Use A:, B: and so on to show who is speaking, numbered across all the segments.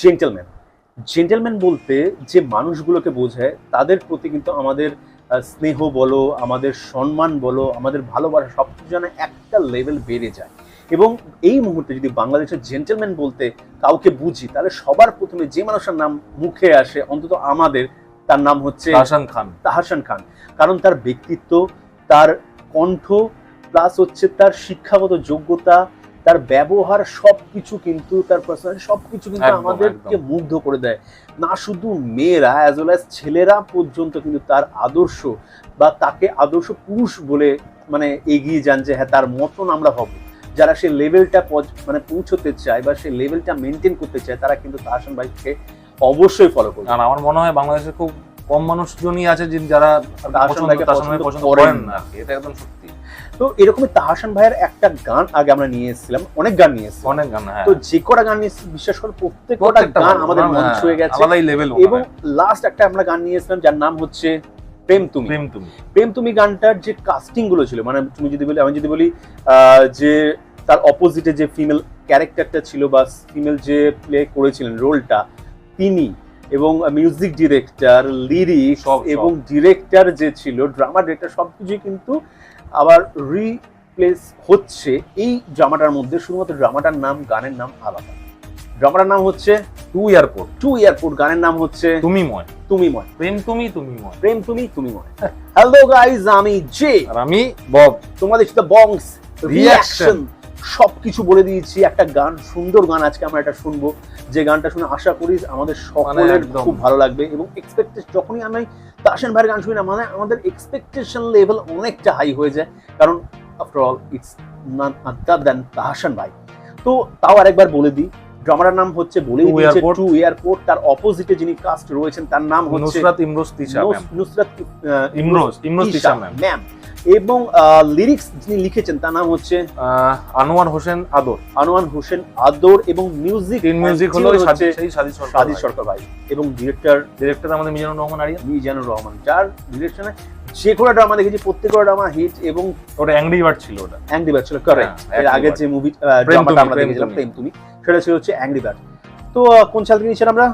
A: Gentleman gentleman বলতে যে মানুষগুলোকে বোঝায় তাদের প্রতি কিন্তু আমাদের স্নেহ বলো আমাদের সম্মান বলো আমাদের ভালোবাসা সব কিছু যেন একটা লেভেল বেড়ে যায়। এবং এই মুহূর্তে যদি বাংলাদেশের জেন্টেলম্যান বলতে কাউকে বুঝি তাহলে সবার প্রথমে যে মানুষের নাম মুখে আসে অন্তত আমাদের তার নাম হচ্ছে
B: হাসান খান।
A: তাহাসান খান। কারণ তার ব্যক্তিত্ব তার কণ্ঠ প্লাস হচ্ছে তার শিক্ষাগত যোগ্যতা তার ব্যবহার সবকিছু কিন্তু তার পার্সোনালিটি সবকিছু কিন্তু আমাদেরকে মুগ্ধ করে দেয়। না শুধু মেয়েরা অ্যাজ ওয়েল অ্যাজ ছেলেরা পর্যন্ত কিন্তু তার আদর্শ বা তাকে আদর্শ পুরুষ বলে মানে এগিয়ে যান যে হ্যাঁ তার মতন আমরা হব। যারা সেই লেভেলটা মানে পৌঁছতে চায় বা সেই লেভেলটা মেনটেন করতে চায় তারা কিন্তু তাহাসান ভাইকে অবশ্যই ফলো করবে।
B: আর আমার মনে হয় বাংলাদেশে খুব কম মানুষজনই আছে যে যারা পছন্দ-
A: করেন না।
B: এটা একদম সত্যি।
A: তো এরকমই তাহাসান ভাইয়ের একটা গান আগে আমরা নিয়ে এসেছিলাম অনেক গান নিয়ে এসেছিলাম।
B: অনেক গান হ্যাঁ।
A: তো যে কটা গান নিয়ে বিশ্বাস করে প্রত্যেক কটা
B: প্রত্যেকটা
A: গান আমাদের মন
B: হ্যাঁ,
A: ছুঁয়ে গেছে। এবং লাস্ট একটা আমরা গান নিয়ে এসেছিলাম যার নাম হচ্ছে প্রেম তুমি।
B: প্রেম তুমি।
A: প্রেম তুমি গানটার যে কাস্টিংগুলো ছিল মানে তুমি যদি বলি আমি যদি বলি আহ, যে তার অপোজিটে যে ফিমেল ক্যারেক্টারটা ছিল বা ফিমেল যে প্লে করেছিলেন রোলটা তিনি এবং মিউজিক ডিরেক্টর লিরিক্স। এবং ডিরেক্টর যে ছিল ড্রামা ডিরেক্টর সবকিছুই কিন্তু আবার রিপ্লেস হচ্ছে এই ড্রামাটার মধ্যে শুধুমাত্র ড্রামাটার নাম গানের নাম আলাদা। ড্রামাটার নাম হচ্ছে
B: টু এয়ারপোর্ট
A: টু এয়ারপোর্ট গানের নাম হচ্ছে
B: তুমি ময়
A: তুমি ময়
B: প্রেম তুমি তুমি ময়
A: প্রেম তুমি তুমি ময় হ্যালো গাইজ আমি জে
B: আর আমি বব।
A: তোমাদের সাথে বংস
B: Reaction.
A: রিয়াকশন সবকিছু বলে দিয়েছি একটা গান সুন্দর গান আজকে আমরা এটা শুনব। যে গানটা শুনে আশা করি আমাদের সকলের
B: মানে
A: খুব ভালো লাগবে এবং এক্সপেকটেশন যখনই আমি তাসেন ভাইয়ের গান শুনি না মানে আমাদের এক্সপেকটেশন লেভেল অনেকটা হাই হয়ে যায়। কারণ after all it's none other than Tahsan ভাই। তো তাও আরেকবার বলে দিই ড্রামার নাম হচ্ছে বলেই
B: Two
A: দিয়েছে টু এয়ারপোর্ট তার অপোজিটে যিনি কাস্ট রয়েছেন তার নাম হচ্ছে
B: নুসরাত ইমরোজ তিশা ম্যাম
A: নুসরাত
B: ইমরোজ ইমরোজ তিশা ম্যাম
A: এবং লিরিক্স যিনি লিখেছেন তার নাম হচ্ছে
B: আনোয়ার হোসেন আদর।
A: আনোয়ার হোসেন আদর এবং মিউজিক
B: মিউজিক হলো সাজি সরকার
A: ভাই। এবং ডিরেক্টর
B: ডিরেক্টর আমাদের মিজানুর রহমান আরিয়া।
A: মিজানুর রহমান যার ডিরেকশনে যে কোনো ড্রামা দেখেছি প্রত্যেকটা ড্রামা হিট এবং
B: ওটা অ্যাংরি বার্ড ছিল ওটা।
A: অ্যাংরি ব্যাট ছিল কারেক্ট
B: হ্যাঁ,
A: এর আগে যে মুভি ড্রামাটা আমরা দেখেছিলাম প্রেম তুমি সেটা ছিল হচ্ছে অ্যাংরি ব্যাট তো কোন চ্যানেল থেকে আমরা?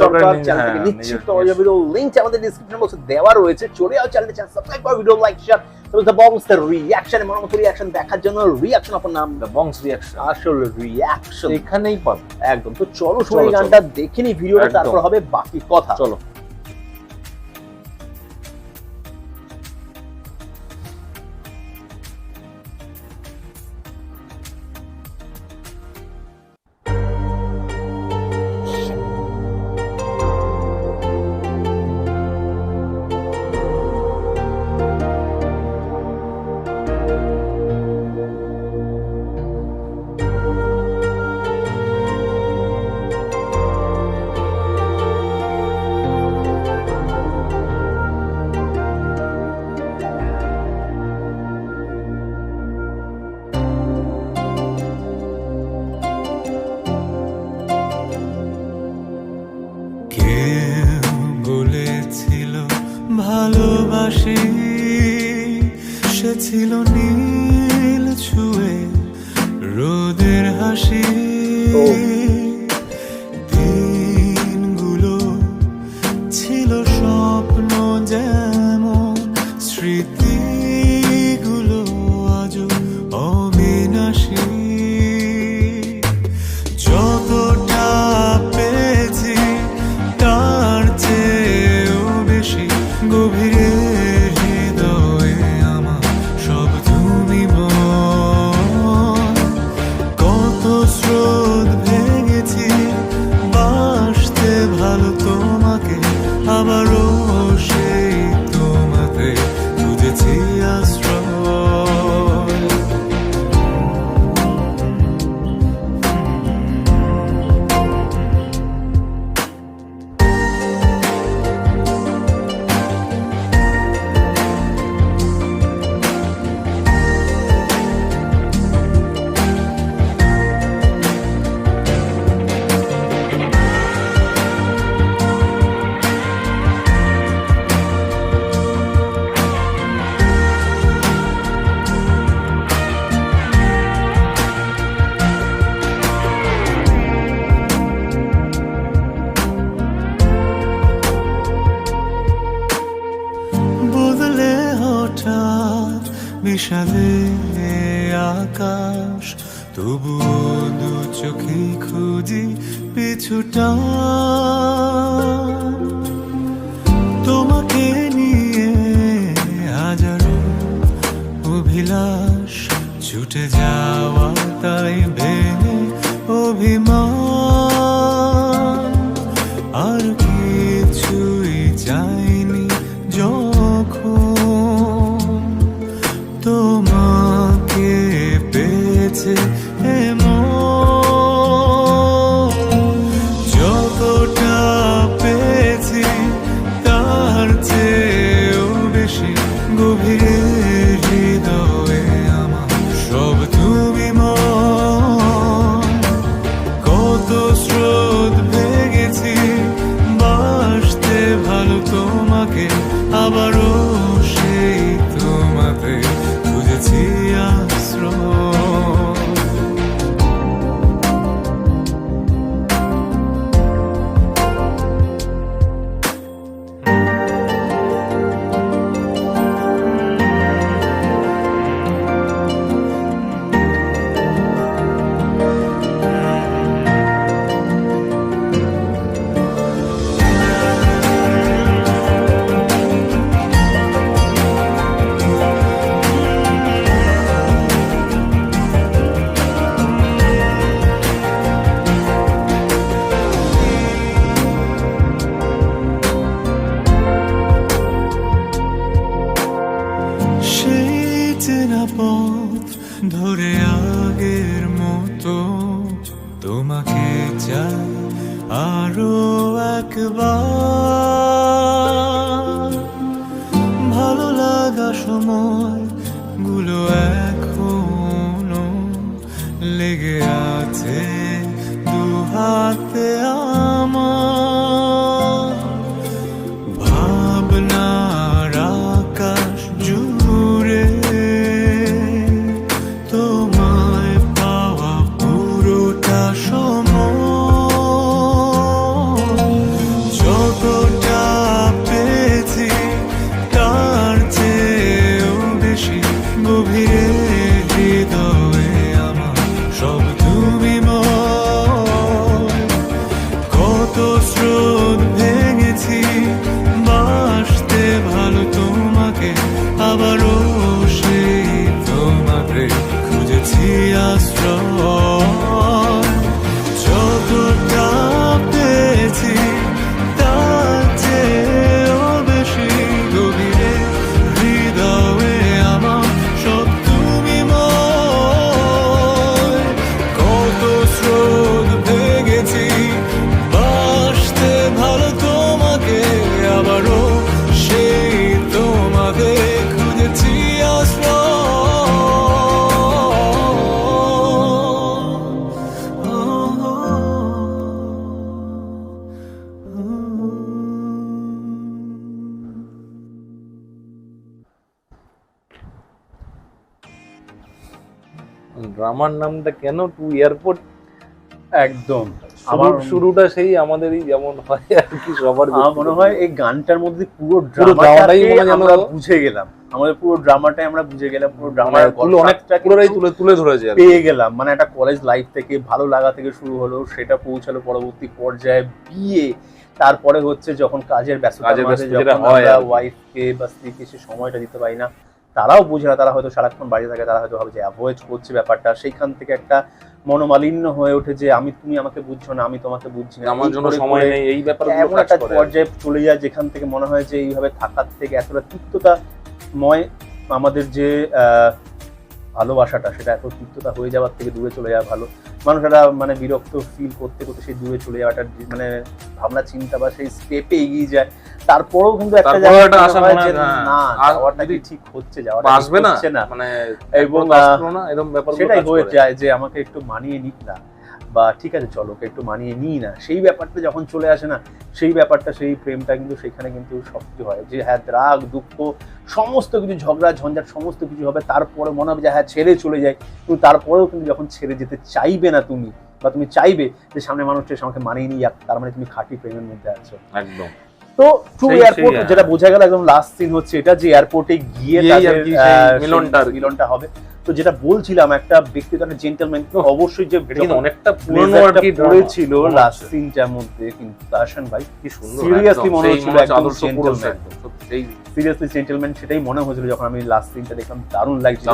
A: সরকার চ্যানেল থেকে নিচ্ছি তো ভিডিও লিংক আমাদের ডেসক্রিপশন বক্সে দেওয়া রয়েছে। চলে যাও চ্যানেলটি চ্যানেল সাবস্ক্রাইব করো ভিডিও লাইক শেয়ার তবে দ্য বক্স দ্য রিঅ্যাকশন মনোমত রিঅ্যাকশন দেখার জন্য আপনার নাম।
B: দ্য বংস রিয়াকশন
A: আসলে রিঅ্যাকশন
B: এখানেই পাবে।
A: একদম। তো চলো, গানটা দেখে নি ভিডিওটা তারপর হবে বাকি কথা।
B: চলো।
C: ভালোবাসি। সে ছিল নীল ছুঁয়ে রোদের হাসি। দিনগুলো ছিল স্বপ্ন যেমন স্মৃতিগুলো আজও অবিনাশী। আকাশ, তবু দু চোখে খুঁজি পিছুটা। তোমাকে নিয়ে হাজারো অভিলাষ, ছুটে যাওয়া তাই ভেঙে অভিমান। ধরে আগের মতো তোমাকে চাই আরও একবার। ভালো লাগা সময়গুলো এখনও লেগে আছে দু হাতে আমার।
B: ড্রামার নামটা কেন টু এয়ারপোর্ট?
A: একদম।
B: আমার শুরুটা সেই আমাদেরই যেমন হয় আর কি সবার
A: মনে হয় এই গানটার মধ্যে পুরো
B: ড্রামাটাই
A: আমরা বুঝে গেলাম। আমাদের পুরো ড্রামাটাই আমরা বুঝে গেলাম পুরো
B: মানে
A: ড্রামার
B: তুলে অনেক পুরোটাই তুলে তুলে ধরেছে
A: পেয়ে গেলাম। মানে একটা কলেজ লাইফ থেকে ভালো লাগা থেকে শুরু হলো সেটা পৌঁছালো পরবর্তী পর্যায়ে বিয়ে। তারপরে হচ্ছে যখন কাজের
B: ব্যস্ততা
A: যখন
B: হয়
A: ওয়াইফকে বা স্ত্রীকে সে সময়টা দিতে পারি না তারাও বুঝে না তারা হয়তো সারাক্ষণ বাড়িতে থাকে তারা হয়তো ভাবে যে অ্যাভয়েড করছে ব্যাপারটা। সেইখান থেকে একটা মনোমালিন্য হয়ে ওঠে যে আমি তুমি আমাকে বুঝছ না আমি তোমাকে বুঝছি না।
B: আমার
A: এই
B: জন্য সময় নেই এই ব্যাপারগুলো
A: এমন একটা পর্যায়ে চলে যায় যেখান থেকে মনে হয় যে এইভাবে থাকার থেকে এতটা তিক্ততাময় আমাদের যে আহ, ভালোবাসাটা সেটা এত তিক্ততা হয়ে যাওয়ার থেকে দূরে চলে যাওয়া ভালো। মানুষেরা মানে বিরক্ত ফিল করতে করতে সেই দূরে চলে যাওয়াটা মানে ভাবনা চিন্তা বা সেই স্টেপে এগিয়ে যায়। তারপরেও কিন্তু একটা
B: জায়গা
A: মনে
B: আশা
A: হয় যে
B: হ্যাঁ,
A: না যাওয়াটা ঠিক হচ্ছে? যাওয়াটা
B: আসবে না মানে
A: এবং, সেটাই হয়ে যায় যে আমাকে একটু মানিয়ে নিক না। বা ঠিক আছে, চলো একটু মানিয়ে নিই না। সেই ব্যাপারটা যখন চলে আসে না, সেই ব্যাপারটা, সেই প্রেমটা কিন্তু সেখানে কিন্তু সবকিছু হয়। যে হ্যাঁ রাগ, দুঃখ, সমস্ত কিছু, ঝগড়া, ঝঞ্ঝাট, সমস্ত কিছু হবে। তারপরে মনে হবে যে হ্যাঁ ছেড়ে চলে যায়। কিন্তু তারপরেও কিন্তু যখন ছেড়ে যেতে চাইবে না তুমি, বা তুমি চাইবে যে সামনে মানুষটা আমাকে মানিয়ে নিয়ে তার মানে তুমি খাঁটি প্রেমের মধ্যে আছো।
B: একদম।
A: তো ট্রু এয়ারপোর্ট যেটা বোঝা গেল একদম লাস্ট সিন হচ্ছে এটা যে এয়ারপোর্টে গিয়ে
B: মিলনটা।
A: মিলনটা হবে। তো যেটা বলছিলাম একটা ব্যক্তিগত জেন্টলম্যান অবশ্যই যে
B: অনেকটা পুরনো আর কি
A: পড়েছিল লাস্ট সিনটার মধ্যে কিন্তু ভাই
B: কি সুন্দর একদম,
A: মনে হচ্ছিল একদম
B: সেই
A: সিরিয়াসলি জেন্টলম্যান সেটাই মনে হয়েছিল যখন আমি লাস্ট সিনটা দেখলাম দারুণ লাগছিল।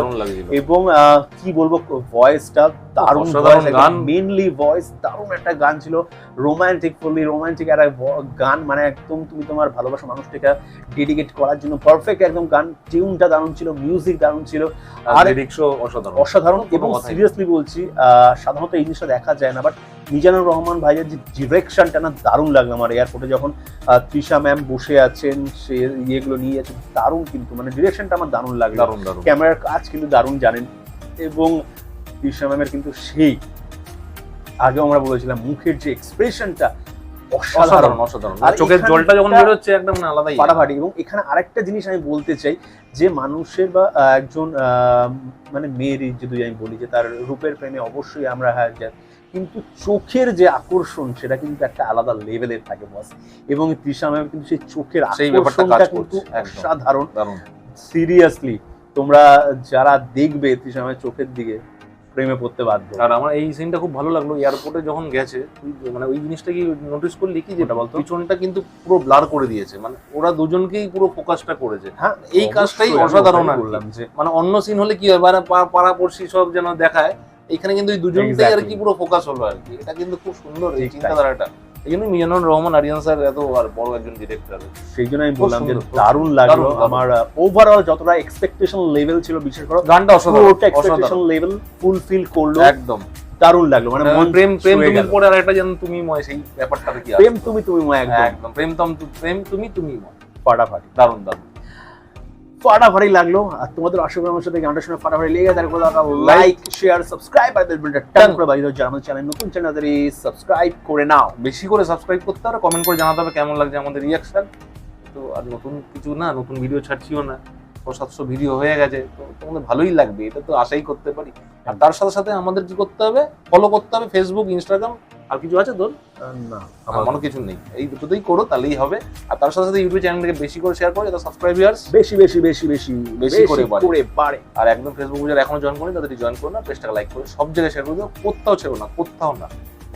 A: এবং আহ, কি বলব ভয়েসটা দারুণ
B: গান।
A: মেনলি ভয়েস দারুণ একটা গান ছিল। রোমান্টিক ফুললি রোমান্টিক একটা গান মানে একদম তুমি তোমার ভালোবাসা মানুষটাকে ডেডিকেট করার জন্য পারফেক্ট একদম গান টিউনটা দারুণ ছিল মিউজিক দারুণ ছিল।
B: আর অসাধারণ।
A: অসাধারণ এবং সিরিয়াসলি বলছি সাধারণত এই জিনিসটা দেখা যায় না বাট মিজানুর রহমান ভাইয়ের যে ডিরেকশনটা না দারুণ লাগল আমার এয়ারপোর্টে যখন তৃষা ম্যাম বসে আছেন সে ইয়েগুলো নিয়ে যাচ্ছেন দারুণ কিন্তু মানে ডিরেকশনটা আমার দারুণ লাগল।
B: দারুণ দারুণ।
A: ক্যামেরার কাজ কিন্তু দারুণ জানেন এবং তৃষা ম্যামের কিন্তু সেই আগেও আমরা বলেছিলাম মুখের যে এক্সপ্রেশনটা অসাধারণ।
B: অসাধারণ অসাধারণ।
A: আর
B: চোখের
A: এখানে
B: জলটা যখন
A: একটা-
B: বেরোচ্ছে একদম আলাদাই।
A: ফাটাফাটি। এবং এখানে আরেকটা জিনিস আমি বলতে চাই যে মানুষের বা একজন মানে মেয়ের যদি আমি বলি যে তার রূপের প্রেমে অবশ্যই আমরা হ্যাঁ কিন্তু চোখের যে আকর্ষণ সেটা কিন্তু একটা আলাদা লেভেলের থাকে বস এবং তৃষা ম্যাম কিন্তু সেই চোখের আকর্ষণটা কিন্তু অসাধারণ। সিরিয়াসলি তোমরা যারা দেখবে তৃষা ম্যামের চোখের দিকে প্রেমে পড়তে বাধ্য।
B: আর আমার এই সিনটা খুব ভালো লাগল এয়ারপোর্টে যখন গেছে মানে ওই জিনিসটা কি নোটিস করলি কি
A: যেটা বলতো?
B: পিছনটা কিন্তু পুরো ব্লার করে দিয়েছে মানে ওরা দুজনকেই পুরো ফোকাসটা করেছে।
A: হ্যাঁ
B: এই কাজটাই অসাধারণ করলাম
A: বললাম যে
B: মানে অন্য সিন হলে কি হয় মানে পাড়াপড়শি সব যেন দেখায় এখানে কিন্তু এই দুজনকেই আর কি পুরো ফোকাস হলো আর কি। এটা কিন্তু খুব সুন্দর এই চিন্তাধারাটা। এই জন্য মিজানুর রহমান আরিয়ান স্যার এত আর বড় একজন ডিরেক্টর
A: সেই জন্য আমি বললাম যে দারুণ লাগল। আমার ওভারঅল যতটা এক্সপেকটেশন লেভেল ছিল বিশেষ করে
B: গানটা অসাধারণ
A: এক্সপেকটেশন লেভেল ফুলফিল করল।
B: একদম।
A: দারুণ লাগল মানে মন
B: প্রেম প্রেম তুমি পরে আর একটা যেন তুমি ময় সেই ব্যাপারটা কি
A: প্রেম তুমি তুমি ময় একদম।
B: একদম প্রেম তম প্রেম তুমি তুমি ময়।
A: ফাটাফাটি।
B: দারুণ দারুণ।
A: ফাটাফাটি লাগল। আর তোমাদের আশা করি আমার সাথে গানটা শুনে ফাটাফাটি লেগে তার কথা লাইক শেয়ার সাবস্ক্রাইব আর বেল বাটনটা টান করে বাজিয়ে দাও। যারা আমাদের চ্যানেল নতুন চ্যানেল তাদের সাবস্ক্রাইব করে নাও।
B: বেশি করে সাবস্ক্রাইব করতে হবে কমেন্ট করে জানাতে হবে কেমন লাগছে আমাদের রিয়াকশন তো আর নতুন কিছু না নতুন ভিডিও ছাড়ছিও না। ছ সাতশো ভিডিও হয়ে গেছে তো তোমাদের ভালোই লাগবে। এটা তো আশাই করতে পারি। আর তার সাথে সাথে আমাদের কি করতে হবে? ফলো করতে হবে ফেসবুক ইনস্টাগ্রাম আর কিছু আছে তোর?
A: না।
B: আমারও কিছু নেই। এই দুটোতেই করো তাহলেই হবে। আর তার সাথে সাথে ইউটিউব চ্যানেলটাকে বেশি করে শেয়ার করো যাতে সাবস্ক্রাইবার্স
A: বেশি বেশি বেশি বেশি
B: বেশি করে বাড়ে।
A: করে বাড়ে।
B: আর একদম ফেসবুক যারা এখনও জয়েন করেনি তাদেরকে জয়েন করো না পেজটাকে লাইক করে সব জায়গায় শেয়ার করে দিও কোথাও ছেড়ো না কোথাও না।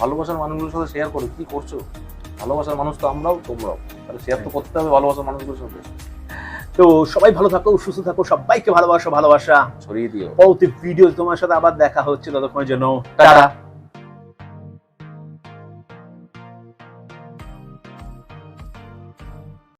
B: ভালোবাসার মানুষগুলোর সাথে শেয়ার করো কি করছ? ভালোবাসার মানুষ তো আমরাও তোমরাও। তাহলে শেয়ার তো করতে হবে ভালোবাসার মানুষগুলোর সাথে।
A: তো সবাই ভালো থাকো সুস্থ থাকো সবাইকে ভালোবাসা ভালোবাসা।
B: ছড়িয়ে দিও।
A: পরবর্তী ভিডিও তোমার সাথে আবার দেখা হচ্ছে ততক্ষণের জন্য। টাটা।